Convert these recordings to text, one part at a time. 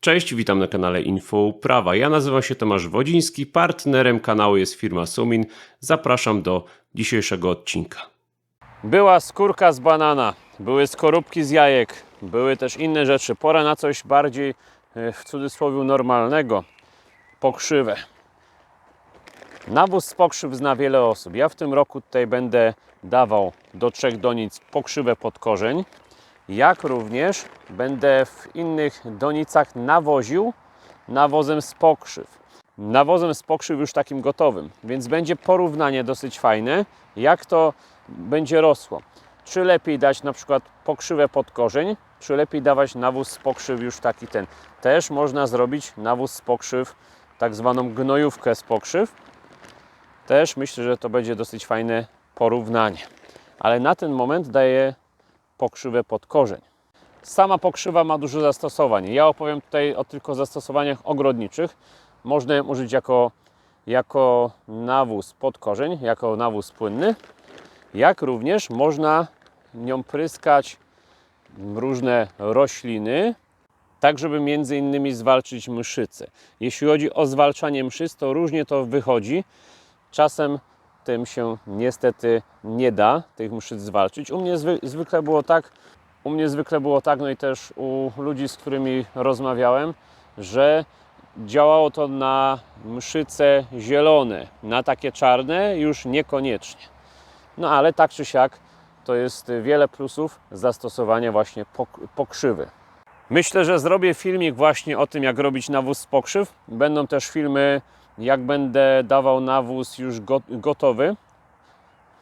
Cześć, witam na kanale Info Uprawa. Ja nazywam się Tomasz Wodziński, partnerem kanału jest firma Sumin. Zapraszam do dzisiejszego odcinka. Była skórka z banana, były skorupki z jajek, były też inne rzeczy. Pora na coś bardziej e, w cudzysłowie normalnego. Pokrzywę. Nawóz z pokrzyw zna wiele osób. Ja w tym roku tutaj będę dawał do trzech donic pokrzywę pod korzeń jak również będę w innych donicach nawoził nawozem z pokrzyw. Nawozem z pokrzyw już takim gotowym, więc będzie porównanie dosyć fajne, jak to będzie rosło. Czy lepiej dać na przykład pokrzywę pod korzeń, czy lepiej dawać nawóz z pokrzyw już taki ten. Też można zrobić nawóz z pokrzyw, tak zwaną gnojówkę z pokrzyw. Też myślę, że to będzie dosyć fajne porównanie. Ale na ten moment daję pokrzywę pod korzeń. Sama pokrzywa ma dużo zastosowań. Ja opowiem tutaj o tylko zastosowaniach ogrodniczych. Można ją użyć jako, jako nawóz pod korzeń, jako nawóz płynny, jak również można nią pryskać różne rośliny, tak żeby między innymi zwalczyć mszyce. Jeśli chodzi o zwalczanie mszyc, to różnie to wychodzi. Czasem tym się niestety nie da tych mszyc zwalczyć. U mnie zwy, zwykle było tak, u mnie zwykle było tak, no i też u ludzi, z którymi rozmawiałem, że działało to na mszyce zielone, na takie czarne już niekoniecznie. No ale tak czy siak to jest wiele plusów zastosowania właśnie pok- pokrzywy. Myślę, że zrobię filmik właśnie o tym, jak robić nawóz z pokrzyw. Będą też filmy, jak będę dawał nawóz już go- gotowy,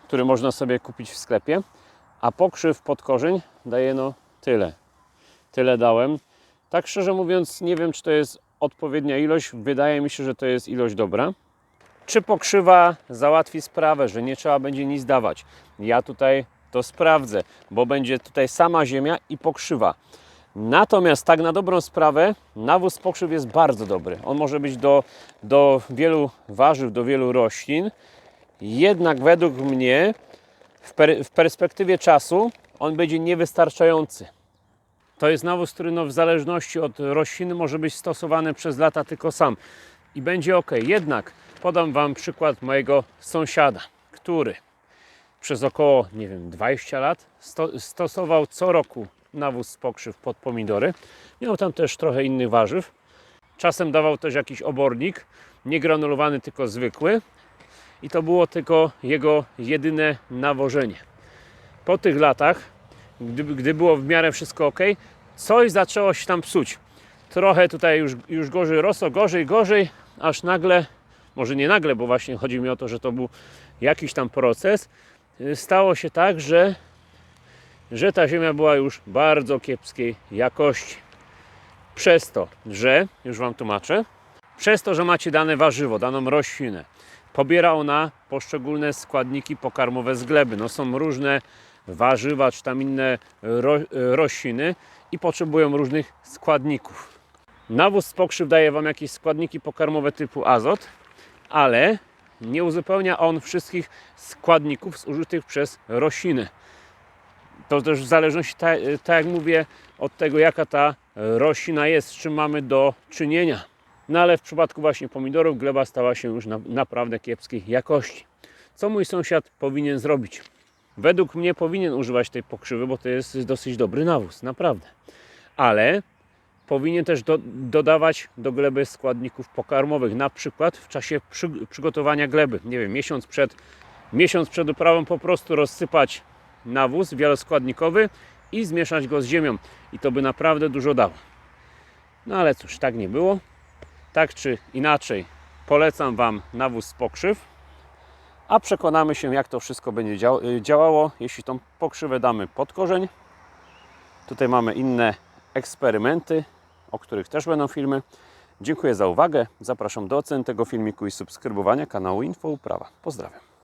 który można sobie kupić w sklepie. A pokrzyw pod korzeń daję no tyle. Tyle dałem. Tak szczerze mówiąc, nie wiem, czy to jest odpowiednia ilość. Wydaje mi się, że to jest ilość dobra. Czy pokrzywa załatwi sprawę, że nie trzeba będzie nic dawać? Ja tutaj to sprawdzę, bo będzie tutaj sama ziemia i pokrzywa. Natomiast tak na dobrą sprawę nawóz pokrzyw jest bardzo dobry. On może być do, do wielu warzyw, do wielu roślin. Jednak według mnie w, per, w perspektywie czasu on będzie niewystarczający. To jest nawóz, który no w zależności od rośliny może być stosowany przez lata tylko sam i będzie ok. Jednak podam Wam przykład mojego sąsiada, który przez około, nie wiem, 20 lat sto, stosował co roku nawóz z pokrzyw pod pomidory. Miał tam też trochę innych warzyw. Czasem dawał też jakiś obornik, nie granulowany, tylko zwykły. I to było tylko jego jedyne nawożenie. Po tych latach, gdy, gdy było w miarę wszystko ok, coś zaczęło się tam psuć. Trochę tutaj już, już gorzej rosło, gorzej, gorzej, aż nagle, może nie nagle, bo właśnie chodzi mi o to, że to był jakiś tam proces, stało się tak, że że ta ziemia była już bardzo kiepskiej jakości. Przez to, że, już Wam tłumaczę, przez to, że macie dane warzywo, daną roślinę, pobiera ona poszczególne składniki pokarmowe z gleby. No są różne warzywa, czy tam inne ro, rośliny i potrzebują różnych składników. Nawóz z pokrzyw daje Wam jakieś składniki pokarmowe typu azot, ale nie uzupełnia on wszystkich składników zużytych przez rośliny to też w zależności, tak, tak jak mówię, od tego jaka ta roślina jest, z czym mamy do czynienia. No ale w przypadku właśnie pomidorów gleba stała się już na, naprawdę kiepskiej jakości. Co mój sąsiad powinien zrobić? Według mnie powinien używać tej pokrzywy, bo to jest dosyć dobry nawóz, naprawdę. Ale powinien też do, dodawać do gleby składników pokarmowych, na przykład w czasie przy, przygotowania gleby. Nie wiem, miesiąc przed, miesiąc przed uprawą po prostu rozsypać nawóz wieloskładnikowy i zmieszać go z ziemią. I to by naprawdę dużo dało. No ale cóż, tak nie było. Tak czy inaczej, polecam Wam nawóz z pokrzyw, a przekonamy się, jak to wszystko będzie działało, jeśli tą pokrzywę damy pod korzeń. Tutaj mamy inne eksperymenty, o których też będą filmy. Dziękuję za uwagę. Zapraszam do oceny tego filmiku i subskrybowania kanału Info Uprawa. Pozdrawiam.